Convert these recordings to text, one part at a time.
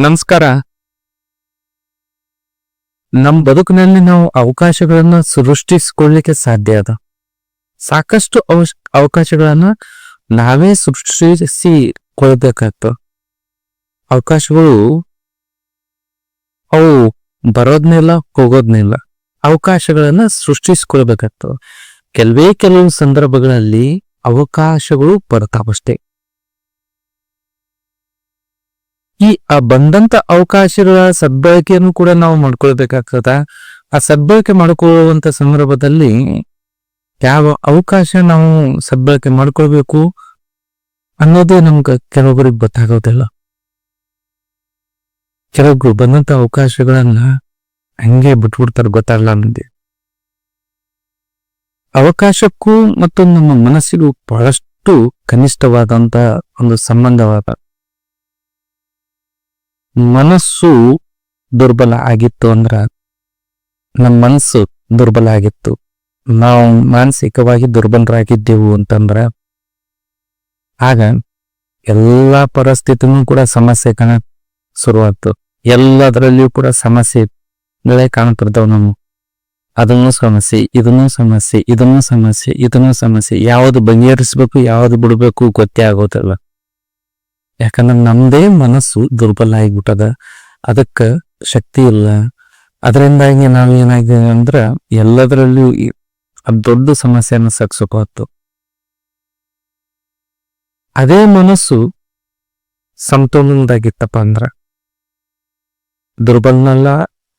ನಮಸ್ಕಾರ. ನಮ್ಮ ಬದುಕಿನಲ್ಲಿ ನಾವು ಅವಕಾಶಗಳನ್ನ ಸೃಷ್ಟಿಸಿಕೊಳ್ಳಿಕ್ಕೆ ಸಾಧ್ಯ ಅದ. ಸಾಕಷ್ಟು ಅವಶ್, ಅವಕಾಶಗಳನ್ನ ನಾವೇ ಸೃಷ್ಟಿಸಿ ಕೊಳ್ಬೇಕಾಗ್ತವ ಅವಕಾಶಗಳು ಅವು ಬರೋದ್ನಿಲ್ಲ ಹೋಗೋದ್ನಿಲ್ಲ ಅವಕಾಶಗಳನ್ನ ಸೃಷ್ಟಿಸ್ಕೊಳ್ಬೇಕಾಗ್ತವ ಕೆಲವೇ ಕೆಲವು ಸಂದರ್ಭಗಳಲ್ಲಿ ಅವಕಾಶಗಳು ಬರ್ತಾವಷ್ಟೇ ಈ, ಆ ಬಂದಂತ ಅವಕಾಶಗಳ ಸದ್ಬಳಕೆಯನ್ನು ಕೂಡ ನಾವು ಮಾಡ್ಕೊಳ್ಬೇಕಾಗ್ತದ. ಆ ಸದ್ಬಳಕೆ ಮಾಡ್ಕೊಳ್ಳುವಂತ ಸಂದರ್ಭದಲ್ಲಿ ಯಾವ ಅವಕಾಶ ನಾವು ಸದ್ಬಳಕೆ ಮಾಡ್ಕೊಳ್ಬೇಕು ಅನ್ನೋದೇ ನಮ್ಗೆ ಕೆಲವೊಬ್ಬರಿಗೆ ಗೊತ್ತಾಗೋದಿಲ್ಲ. ಕೆಲವೊಬ್ರು ಬಂದಂತ ಅವಕಾಶಗಳನ್ನ ಹಂಗೆ ಬಿಟ್ಬಿಡ್ತಾರೆ ಗೊತ್ತಾಗಲ್ಲ ಅನ್ನೋದೇ ಅವಕಾಶಕ್ಕೂ ಮತ್ತು ನಮ್ಮ ಮನಸ್ಸಿಗೂ ಬಹಳಷ್ಟು ಕನಿಷ್ಠವಾದಂತ ಒಂದು ಸಂಬಂಧವಾದ ಮನಸ್ಸು ದುರ್ಬಲ ಆಗಿತ್ತು ಅಂದ್ರ ನಮ್ಮ ಮನಸ್ಸು ದುರ್ಬಲ ಆಗಿತ್ತು. ನಾವು ಮಾನಸಿಕವಾಗಿ ದುರ್ಬಲರಾಗಿದ್ದೆವು ಅಂತಂದ್ರ ಆಗ ಎಲ್ಲಾ ಪರಿಸ್ಥಿತಿನೂ ಕೂಡ ಸಮಸ್ಯೆ ಕಾಣ ಶುರುವಾಯ್ತು ಎಲ್ಲದರಲ್ಲಿಯೂ ಕೂಡ ಸಮಸ್ಯೆಗಳೇ ಕಾಣ್ತಿರ್ತಾವ ನಾವು ಅದನ್ನು ಸಮಸ್ಯೆ, ಇದನ್ನು ಸಮಸ್ಯೆ ಇದನ್ನು ಸಮಸ್ಯೆ ಇದನ್ನು ಸಮಸ್ಯೆ. ಯಾವುದು ಬಗೆಹರಿಸ್ಬೇಕು, ಯಾವುದು ಬಿಡಬೇಕು ಗೊತ್ತೇ ಆಗೋದಿಲ್ಲ. ಯಾಕಂದ್ರೆ ನಮ್ದೇ ಮನಸ್ಸು ದುರ್ಬಲ ಆಗಿಬಿಟ್ಟದ. ಅದಕ್ಕ ಶಕ್ತಿ ಇಲ್ಲ. ಅದರಿಂದಾಗಿ ನಾವು ಏನಾಗಿದೆ ಅಂದ್ರ ಎಲ್ಲದರಲ್ಲಿಯೂ ಅದ್ ದೊಡ್ಡ ಸಮಸ್ಯೆಯನ್ನು ಹೊತ್ತು. ಅದೇ ಮನಸ್ಸು ಸಮತೋಲನದಾಗಿತ್ತಪ್ಪ ಅಂದ್ರ ದುರ್ಬಲನಲ್ಲ,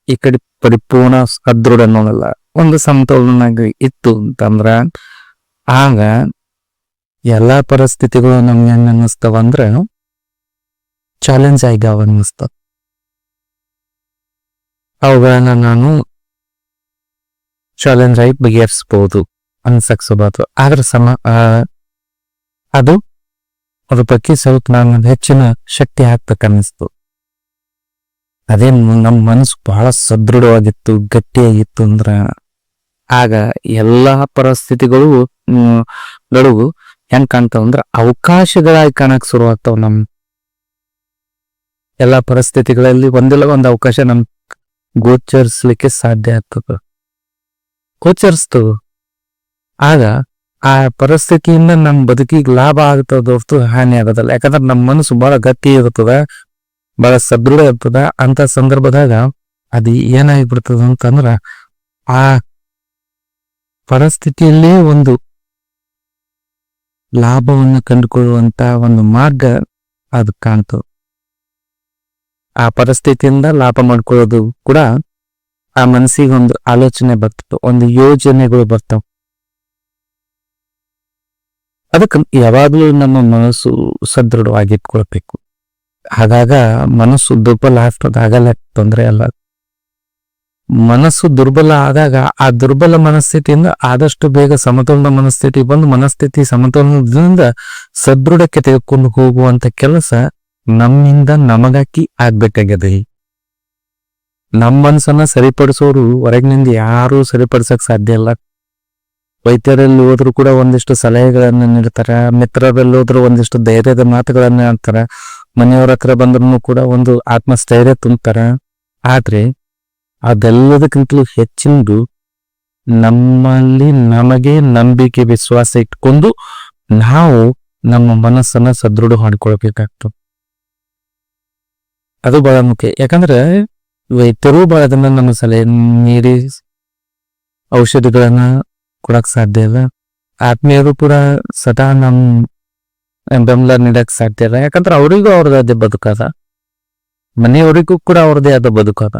ಈ ಕಡೆ ಪರಿಪೂರ್ಣ ಸದೃಢನಲ್ಲ, ಒಂದು ಸಮತೋಲನಾಗಿ ಇತ್ತು ಅಂತಂದ್ರ ಆಗ ಎಲ್ಲಾ ಪರಿಸ್ಥಿತಿಗಳು ನಮ್ಗೆ ಹೆಂಗ ಚಾಲೆಂಜ್ ಆಗ್ಯಾವ ಅನ್ನಿಸ್ತ ಅವುಗಳನ್ನ ನಾನು ಚಾಲೆಂಜ್ ಆಗಿ ಬಗೆಹರಿಸಬಹುದು ಅನ್ಸಕ್ಸಬಾರ್ದು ಆದ್ರೆ ಸಮ ಆ, ಅದು ಅದ್ರ ಬಗ್ಗೆ ಸ್ವಲ್ಪ ನಾನು ಹೆಚ್ಚಿನ ಶಕ್ತಿ ಹಾಕ್ಬೇಕನ್ನಿಸ್ತು ಅದೇ ನಮ್ಮ ಮನಸ್ಸು ಬಹಳ ಸದೃಢವಾಗಿತ್ತು ಗಟ್ಟಿಯಾಗಿತ್ತು ಅಂದ್ರ ಆಗ ಎಲ್ಲಾ ಪರಿಸ್ಥಿತಿಗಳು ಗಳು ಹೆಂಗ್ ಕಾಣ್ತಾವ ಅಂದ್ರ ಅವಕಾಶಗಳಾಗಿ ಕಾಣಕ್ ಶುರುವಾಗ್ತಾವ ನಮ್ ಎಲ್ಲಾ ಪರಿಸ್ಥಿತಿಗಳಲ್ಲಿ ಒಂದಿಲ್ಲ, ಒಂದು ಅವಕಾಶ ನಮ್ ಗೋಚರಿಸ್ಲಿಕ್ಕೆ ಸಾಧ್ಯ ಆಗ್ತದೆ. ಗೋಚರಿಸ್ತು. ಆಗ ಆ ಪರಿಸ್ಥಿತಿಯಿಂದ ನಮ್ಮ ಬದುಕಿಗೆ ಲಾಭ ಆಗ್ತದ ಹೊರತು ಹಾನಿ ಆಗೋದಲ್ಲ. ಯಾಕಂದ್ರೆ ನಮ್ಮ ಮನಸ್ಸು ಬಹಳ ಗಟ್ಟಿ ಇರ್ತದ, ಬಹಳ ಸದೃಢ ಇರ್ತದ. ಅಂತ ಸಂದರ್ಭದಾಗ ಅದು ಏನಾಗ್ಬಿಡ್ತದ ಅಂತಂದ್ರ ಆ ಪರಿಸ್ಥಿತಿಯಲ್ಲೇ ಒಂದು ಲಾಭವನ್ನು ಕಂಡುಕೊಳ್ಳುವಂತ ಒಂದು ಮಾರ್ಗ ಅದು ಕಾಣ್ತು ಆ ಪರಿಸ್ಥಿತಿಯಿಂದ ಲಾಭ ಮಾಡ್ಕೊಳ್ಳೋದು ಕೂಡ ಆ ಮನಸ್ಸಿಗೆ ಒಂದು ಆಲೋಚನೆ ಬರ್ತಿತ್ತು, ಒಂದು ಯೋಜನೆಗಳು ಬರ್ತಾವ. ಅದಕ್ಕೆ ಯಾವಾಗಲೂ ನಮ್ಮ ಮನಸ್ಸು ಸದೃಢವಾಗಿಟ್ಕೊಳ್ಬೇಕು. ಹಾಗಾಗ ಮನಸ್ಸು ದುರ್ಬಲ ಆಗ್ತದ ಆಗಲ್ಲ ತೊಂದರೆ ಅಲ್ಲ. ಮನಸ್ಸು ದುರ್ಬಲ ಆದಾಗ ಆ ದುರ್ಬಲ ಮನಸ್ಥಿತಿಯಿಂದ ಆದಷ್ಟು ಬೇಗ ಸಮತೋಲನ ಮನಸ್ಥಿತಿ ಬಂದು ಮನಸ್ಥಿತಿ ಸಮತೋಲನದಿಂದ ಸದೃಢಕ್ಕೆ ತೆಗೆದುಕೊಂಡು ಹೋಗುವಂತ ಕೆಲಸ ನಮ್ಮಿಂದ ನಮಗಾಕಿ ಆಗ್ಬೇಕಾಗ್ಯದ ನಮ್ಮ ಮನಸ್ಸನ್ನ ಸರಿಪಡಿಸೋರು ಹೊರಗಿನಿಂದ ಯಾರು ಸರಿಪಡಿಸಕ್ ಸಾಧ್ಯ ಇಲ್ಲ. ವೈದ್ಯರಲ್ಲಿ ಹೋದ್ರು ಕೂಡ ಒಂದಿಷ್ಟು ಸಲಹೆಗಳನ್ನ ನೀಡ್ತಾರ, ಮಿತ್ರರಲ್ಲಿ ಹೋದ್ರು ಒಂದಿಷ್ಟು ಧೈರ್ಯದ ಮಾತುಗಳನ್ನ ಹೇಳ್ತಾರ, ಮನೆಯವ್ರ ಹತ್ರ ಬಂದ್ರು ಕೂಡ ಒಂದು ಆತ್ಮಸ್ಥೈರ್ಯ ತುಂಬ್ತಾರ. ಆದ್ರೆ ಅದೆಲ್ಲದಕ್ಕಿಂತಲೂ ಹೆಚ್ಚಿಂದು ನಮ್ಮಲ್ಲಿ ನಮಗೆ ನಂಬಿಕೆ, ವಿಶ್ವಾಸ ಇಟ್ಕೊಂಡು ನಾವು ನಮ್ಮ ಮನಸ್ಸನ್ನ ಸದೃಢ ಮಾಡ್ಕೊಳ್ಬೇಕಾಗ್ತದೆ ಅದು ಬಹಳ ಮುಖ್ಯ. ಯಾಕಂದ್ರೆ ವೈದ್ಯರು ಬಹಳ ಅದನ್ನ ನಮ್ಮ ಸಲಹೆ ನೀಡಿ ಔಷಧಿಗಳನ್ನ ಕೊಡಕ್ ಸಾಧ್ಯ ಇಲ್ಲ. ಆತ್ಮೀಯರು ಕೂಡ ಸದಾ ನಮ್ ಬೆಂಬಲ ನೀಡಕ್ ಸಾಧ್ಯ ಇಲ್ಲ. ಯಾಕಂದ್ರೆ ಅವರಿಗೂ ಅವ್ರದ್ದೇ ಬದುಕದ ಮನೆಯವರಿಗೂ ಕೂಡ ಅವ್ರದೇ ಆದ ಬದುಕದ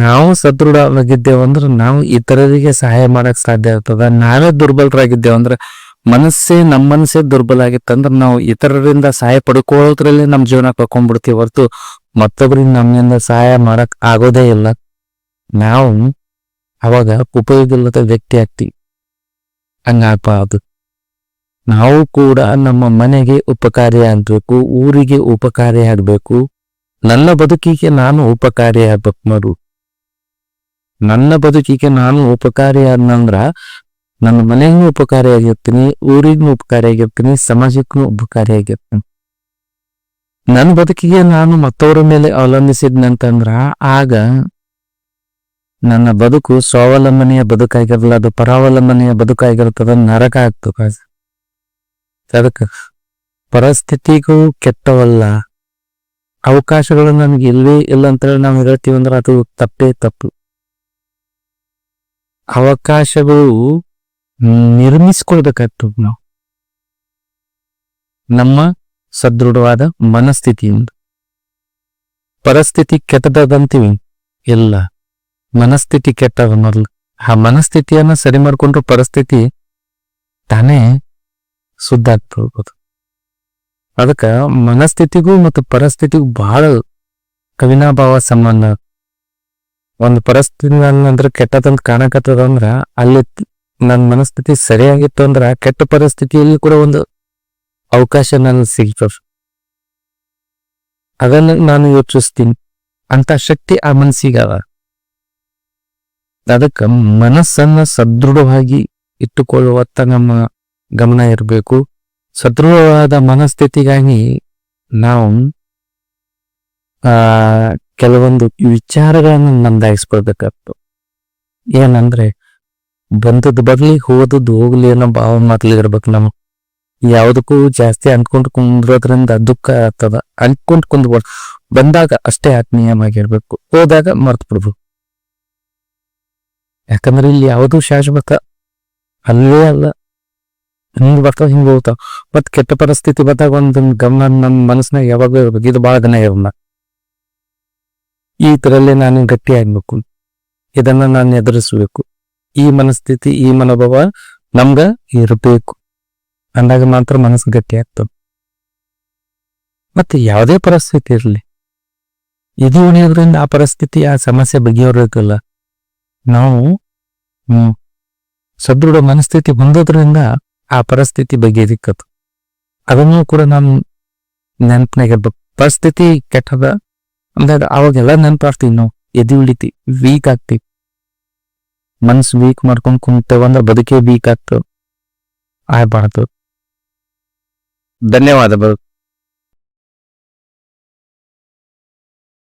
ನಾವು ಸದೃಢವಾಗಿದ್ದೇವೆ ಅಂದ್ರೆ ನಾವು ಇತರರಿಗೆ ಸಹಾಯ ಮಾಡಕ್ ಸಾಧ್ಯ ಆಗ್ತದ. ನಾವೇ ದುರ್ಬಲರಾಗಿದ್ದೇವೆ ಅಂದ್ರೆ ಮನಸ್ಸೇ ನಮ್ಮ ಮನಸ್ಸೇ ದುರ್ಬಲ ಆಗಿತ್ತಂದ್ರೆ ನಾವು ಇತರರಿಂದ ಸಹಾಯ ಪಡ್ಕೊಳ್ಳೋದ್ರಲ್ಲಿ ನಮ್ಮ ಜೀವನ ಕಳ್ಕೊಂಡ್ಬಿಡ್ತೀವಿ ಹೊರತು ಮತ್ತೊಬ್ಬರಿಗೆ ನಮ್ಮಿಂದ ಸಹಾಯ ಮಾಡಕ್ ಆಗೋದೇ ಇಲ್ಲ. ನಾವು ಅವಾಗ ಉಪಯೋಗ ಇಲ್ಲದ ವ್ಯಕ್ತಿ ಆಗ್ತೀವಿ. ಹಂಗಾಗ್ಬಾರ್ದು ನಾವು ಕೂಡ ನಮ್ಮ ಮನೆಗೆ ಉಪಕಾರಿ ಆಗ್ಬೇಕು, ಊರಿಗೆ ಉಪಕಾರಿ ಆಗ್ಬೇಕು. ನನ್ನ ಬದುಕಿಗೆ ನಾನು ಉಪಕಾರಿ ಆಗ್ಬೇಕು ಮರು ನನ್ನ ಬದುಕಿಗೆ ನಾನು ಉಪಕಾರಿ ಆದ್ನಂದ್ರ ನನ್ನ ಮನೆಗೂ ಉಪಕಾರಿ ಆಗಿರ್ತೀನಿ, ಊರಿಗೂ ಉಪಕಾರಿಯಾಗಿರ್ತೀನಿ ಸಮಾಜಕ್ಕೂ ಉಪಕಾರಿ ಆಗಿರ್ತೀನಿ. ನನ್ನ ಬದುಕಿಗೆ ನಾನು ಮತ್ತವರ ಮೇಲೆ ಅವಲಂಬಿಸಿದ್ನಂತಂದ್ರ, ಆಗ ನನ್ನ ಬದುಕು ಸ್ವಾವಲಂಬನೆಯ ಬದುಕಾಗಿರಲ್ಲ, ಅದು ಪರಾವಲಂಬನೆಯ ಬದುಕಾಗಿರ್ತದ ನರಕ ಆಗ್ತು ಕಾಸ್ ಅದಕ್ಕೆ ಪರಿಸ್ಥಿತಿಗೂ ಕೆಟ್ಟವಲ್ಲ, ಅವಕಾಶಗಳು ನನಗೆ ಇಲ್ವೇ ಇಲ್ಲ ಅಂತೇಳಿ ನಾವು ಹೇಳ್ತೀವಿ ಅಂದ್ರೆ ಅದು ತಪ್ಪೇ ತಪ್ಪು. ಅವಕಾಶಗಳು ನಿರ್ಮಿಸ್ಕೊಳ್ಬೇಕಾಗ್ತದ ನಾವು. ನಮ್ಮ ಸದೃಢವಾದ ಮನಸ್ಥಿತಿಯಿಂದ ಪರಿಸ್ಥಿತಿ ಕೆಟ್ಟದಂತೀವಿ ಇಲ್ಲ ಮನಸ್ಥಿತಿ ಕೆಟ್ಟದ ಮೊದಲು ಆ ಮನಸ್ಥಿತಿಯನ್ನ ಸರಿ ಮಾಡಿಕೊಂಡ್ರೆ ಪರಿಸ್ಥಿತಿ ತಾನೇ ಶುದ್ಧ ಅದಕ್ಕ ಮನಸ್ಥಿತಿಗೂ ಮತ್ತು ಪರಿಸ್ಥಿತಿಗೂ ಬಹಳ ಕವಿನಾಭಾವ ಸಂಬಂಧ. ಒಂದು ಪರಿಸ್ಥಿತಿ ಅಂದ್ರೆ ಕೆಟ್ಟದಂತ ಕಾಣಕತ್ತದ ಅಂದ್ರ ಅಲ್ಲಿ ನನ್ನ ಮನಸ್ಥಿತಿ ಸರಿಯಾಗಿತ್ತು ಅಂದ್ರೆ ಕೆಟ್ಟ ಪರಿಸ್ಥಿತಿಯಲ್ಲಿ ಕೂಡ ಒಂದು ಅವಕಾಶ ನನಗೆ ಸಿಗ್ತದೆ. ಅದನ್ನ ನಾನು ಯೋಚಿಸ್ತೀನಿ. ಅಂತ ಶಕ್ತಿ ಆ ಮನಸ್ಸಿಗದ ಅದಕ್ಕ ಮನಸ್ಸನ್ನ ಸದೃಢವಾಗಿ ಇಟ್ಟುಕೊಳ್ಳುವತ್ತ ನಮ್ಮ ಗಮನ ಇರಬೇಕು. ಸದೃಢವಾದ ಮನಸ್ಥಿತಿಗಾಗಿ ನಾವು ಕೆಲವೊಂದು ವಿಚಾರಗಳನ್ನು ನಂದಾಯಿಸ್ಕೊಳ್ಬೇಕಾಗ್ತು ಏನಂದ್ರೆ ಬಂದದ್ದು ಬರ್ಲಿ ಹೋದದ್ದು ಹೋಗ್ಲಿ ಅನ್ನೋ ಭಾವ ಮಾತಲ್ಲಿ ಇರ್ಬೇಕು ನಾವು ಯಾವುದಕ್ಕೂ ಜಾಸ್ತಿ ಅನ್ಕೊಂಡ್ ಕುಂದ್ರೋದ್ರಿಂದ ದುಃಖ ಆಗ್ತದ. ಅನ್ಕೊಂಡು ಕುಂದ್ಬೋದು ಬಂದಾಗ ಅಷ್ಟೇ ಆತ್ಮೀಯವಾಗಿರ್ಬೇಕು ಹೋದಾಗ ಮರ್ತು ಬಿಡ್ಬೇಕು ಯಾಕಂದ್ರೆ ಇಲ್ಲಿ ಯಾವುದು ಶಾಶ್ವತ ಅಲ್ಲೇ ಅಲ್ಲ. ಹಿಂಗ್ ಬರ್ತಾವ, ಹಿಂಗ್ ಹೋಗ್ತಾವ. ಮತ್ ಕೆಟ್ಟ ಪರಿಸ್ಥಿತಿ ಬಂದಾಗ ಒಂದ್ ಗಮನ ನಮ್ಮ ಮನಸ್ಸಿನಾಗ ಯಾವಾಗಲೂ ಇರ್ಬೇಕು. ಇದು ಬಹಳ ದಿನ ಇರಲ್ಲ ಈ ತರಲ್ಲೇ ನಾನು ಗಟ್ಟಿ ಆಗಬೇಕು. ಇದನ್ನ ನಾನು ಎದುರಿಸ್ಬೇಕು. ಈ ಮನಸ್ಥಿತಿ, ಈ ಮನೋಭಾವ ನಮ್ಗ ಇರಬೇಕು. ಅಂದಾಗ ಮಾತ್ರ ಮನಸ್ಸು ಗಟ್ಟಿ ಆಗ್ತದೆ. ಮತ್ತೆ ಯಾವುದೇ ಪರಿಸ್ಥಿತಿ ಇರಲಿ. ಇದು ಉಣಿಯೋದ್ರಿಂದ ಆ ಪರಿಸ್ಥಿತಿ, ಆ ಸಮಸ್ಯೆ ಬಗೆಹರಿಯೋಕಲ್ಲ ನಾವು ಸದೃಢ ಮನಸ್ಥಿತಿ ಹೊಂದೋದ್ರಿಂದ ಆ ಪರಿಸ್ಥಿತಿ ಬಗೆಹರಿಕತ್ತು ಅದನ್ನು ಕೂಡ ನಾನು ನೆನಪಿನಾಗಿರ್ಬೇಕು ಪರಿಸ್ಥಿತಿ ಕೆಟ್ಟದ, ಅಂದಾಗ ಅವಾಗೆಲ್ಲ ನೆನಪಾಡ್ತೀವಿ ನಾವು. ಎದಿ ಉಳಿತಿ ವೀಕ್ ಆಗ್ತೀವಿ. ಮನ್ಸು ವೀಕ್ ಮಾಡ್ಕೊಂಡ್ ಕುಂತೇವಂದ್ರೆ ಬದುಕೇ ವೀಕ್ ಆಗ್ತದೆ. ಆಗ್ಬಾರ್ದು ಧನ್ಯವಾದಗಳು